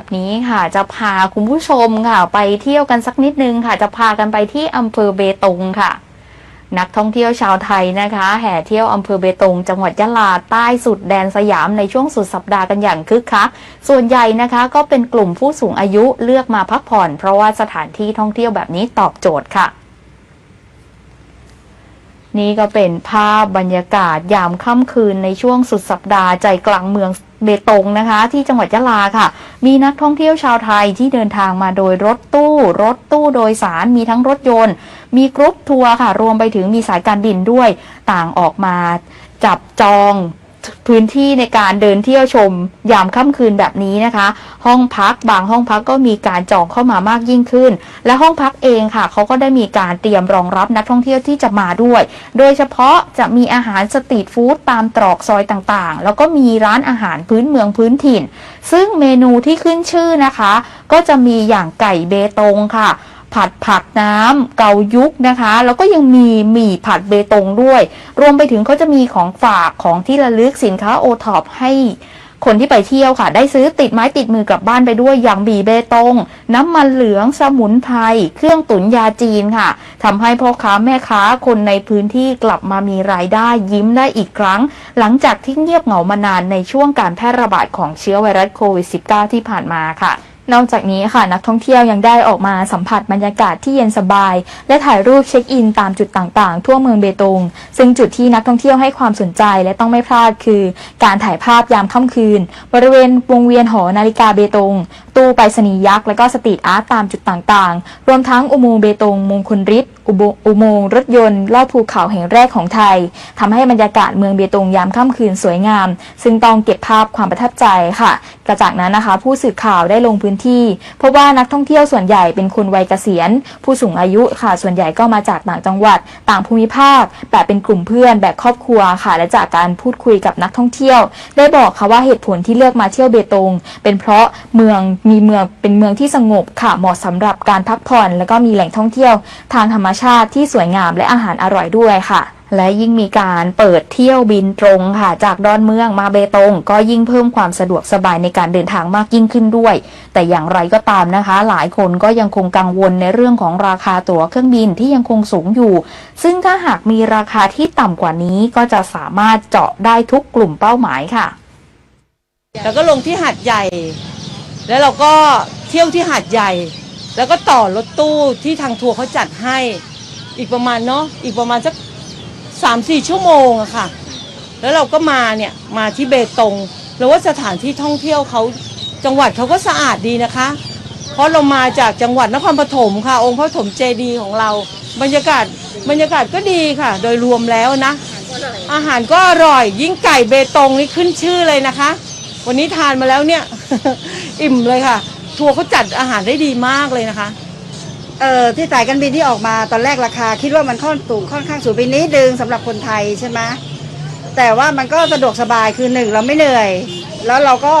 แบบนี้ค่ะ จะพาคุณผู้ชมค่ะ ไปเที่ยวกันสักนิดนึงค่ะ จะพากันไปที่อำเภอเบตงค่ะ นักท่องเที่ยวชาวไทยนะคะ แห่เที่ยวอำเภอเบตง จังหวัดยะลาใต้สุดแดนสยามในช่วงสุดสัปดาห์กันอย่างคึกคักส่วนใหญ่นะคะ ก็เป็นกลุ่มผู้สูงอายุเลือกมาพักผ่อน เพราะว่าสถานที่ท่องเที่ยวแบบนี้ตอบโจทย์ค่ะนี่ก็เป็นภาพบรรยากาศยามค่ำคืนในช่วงสุดสัปดาห์ใจกลางเมืองเบตงนะคะ ที่จังหวัดยะลาค่ะ มีนักท่องเที่ยวชาวไทยที่เดินทางมาโดยรถตู้ รถตู้โดยสารมีทั้งรถยนต์ มีกรุ๊ปทัวร์ค่ะ รวมไปถึงมีสายการบินด้วย ต่างออกมาจับจอง พื้นที่ในการเดินเที่ยวชม ยามค่ำคืนแบบนี้นะคะ ห้องพักบางห้องพักก็มีการจองเข้ามามากยิ่งขึ้น และห้องพักเองค่ะเขาก็ได้มีการเตรียมรองรับนักท่องเที่ยวที่จะมาด้วย โดยเฉพาะจะมีอาหารสตรีทฟู้ดตามตรอกซอยต่างๆ แล้วก็มีร้านอาหารพื้นเมืองพื้นถิ่น ซึ่งเมนูที่ขึ้นชื่อนะคะ ก็จะมีอย่างไก่เบตงค่ะ ผัดผักน้ำเกายุกนะคะ แล้วก็ยังมีหมี่ผัดเบตงด้วย รวมไปถึงเขาจะมีของฝากของที่ระลึกสินค้าโอท็อปให้คนที่ไปเที่ยวค่ะ ได้ซื้อติดไม้ติดมือกลับบ้านไปด้วยอย่างบีเบตง น้ำมันเหลืองสมุนไพรเครื่องตุ๋นยาจีนค่ะทำให้พ่อค้าแม่ค้าคนในพื้นที่กลับมามีรายได้ยิ้มได้อีกครั้ง หลังจากที่เงียบเหงามานานในช่วงการแพร่ระบาดของเชื้อไวรัสโควิด -19 ที่ผ่านมาค่ะ นอกจากนี้ค่ะนักท่องเที่ยวยังได้ออกมาสัมผัสบรรยากาศที่เย็นสบาย และถ่ายรูปเช็คอินตามจุดต่างๆ ทั่วเมืองเบตง ซึ่งจุดที่นักท่องเที่ยวให้ความสนใจและต้องไม่พลาดคือ การถ่ายภาพยามค่ำคืน บริเวณวงเวียนหอนาฬิกาเบตงตู้ไปรษณีย์ยักษ์ และก็สตรีทอาร์ตตามจุดต่างๆ รวมทั้งอุโมงค์เบตงมงคลฤทธิ์อุโมงค์รถยนต์ลอดภูเขาแห่งแรกของไทยทำให้บรรยากาศเมืองเบตงยามค่ำคืนสวยงาม ซึ่งต้องเก็บภาพความประทับใจค่ะกระจากนั้นนะคะ ผู้สื่อข่าวได้ลงพื้นที่พบว่านักท่องเที่ยวส่วนใหญ่เป็นคนวัยเกษียณ ผู้สูงอายุค่ะ ส่วนใหญ่ก็มาจากต่างจังหวัด ต่างภูมิภาค แบบเป็นกลุ่มเพื่อนแบบครอบครัวค่ะ และจากการพูดคุยกับนักท่องเที่ยว ได้บอกค่ะว่าเหตุผลที่เลือกมาเที่ยวเบตง เป็นเพราะเมืองมีเมืองเป็นเมืองที่สงบค่ะ เหมาะสำหรับการพักผ่อน แล้วก็มีแหล่งท่องเที่ยวทางธรรมชาติที่สวยงามและอาหารอร่อยด้วยค่ะและยิ่งมีการเปิดเที่ยวบินตรงค่ะ จากดอนเมืองมาเบตง ก็ยิ่งเพิ่มความสะดวกสบายในการเดินทางมากยิ่งขึ้นด้วย แต่อย่างไรก็ตามนะคะ หลายคนก็ยังคงกังวลในเรื่องของราคาตั๋วเครื่องบินที่ยังคงสูงอยู่ ซึ่งถ้าหากมีราคาที่ต่ำกว่านี้ก็จะสามารถเจาะได้ทุกกลุ่มเป้าหมายค่ะ แล้วก็ลงที่หาดใหญ่ แล้วเราก็เที่ยวที่หาดใหญ่ แล้วก็ต่อรถตู้ที่ทางทัวร์เขาจัดให้ อีกประมาณเนาะอีกประมาณสักสามสี่ชั่วโมงอะค่ะ แล้วเราก็มาเนี่ยมาที่เบตงแล้วว่าสถานที่ท่องเที่ยวเขาจังหวัดเขาก็สะอาดดีนะคะ เพราะเรามาจากจังหวัดนครปฐมค่ะ องค์พระปฐมเจดีย์ของเรา บรรยากาศบรรยากาศก็ดีค่ะ โดยรวมแล้วนะ อาหารก็อร่อย ยิ่งไก่เบตงนี่ขึ้นชื่อเลยนะคะ วันนี้ทานมาแล้วเนี่ย อิ่มเลยค่ะ ทัวร์เขาจัดอาหารได้ดีมากเลยนะคะ เอ่อที่สายการบินที่ออกมาตอนแรกราคา คิดว่ามันค่อนสูงค่อนข้างสูงไปนิดนึงสำหรับคนไทยใช่ไหมแต่ว่ามันก็สะดวกสบายคือหนึ่งเราไม่เหนื่อย แล้วเราก็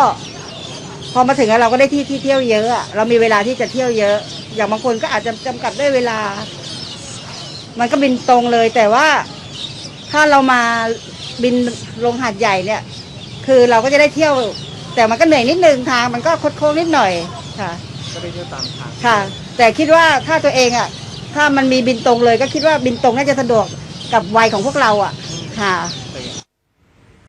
พอมาถึงแล้วเราก็ได้ที่ที่เที่ยวเยอะอะเรามีเวลาที่จะเที่ยวเยอะ อย่างบางคนก็อาจจะจำกัดด้วยเวลา มันก็บินตรงเลย แต่ว่าถ้าเรามาบินลงหาดใหญ่เนี่ย คือเราก็จะได้เที่ยว แต่มันก็เหนื่อยนิดนึงทางมันก็คดโค้งนิดหน่อยค่ะก็ได้เที่ยวตามทางค่ะ แต่คิดว่าถ้าตัวเองอะ ถ้ามันมีบินตรงเลยก็คิดว่าบินตรงน่าจะสะดวกกับวัยของพวกเราอะค่ะ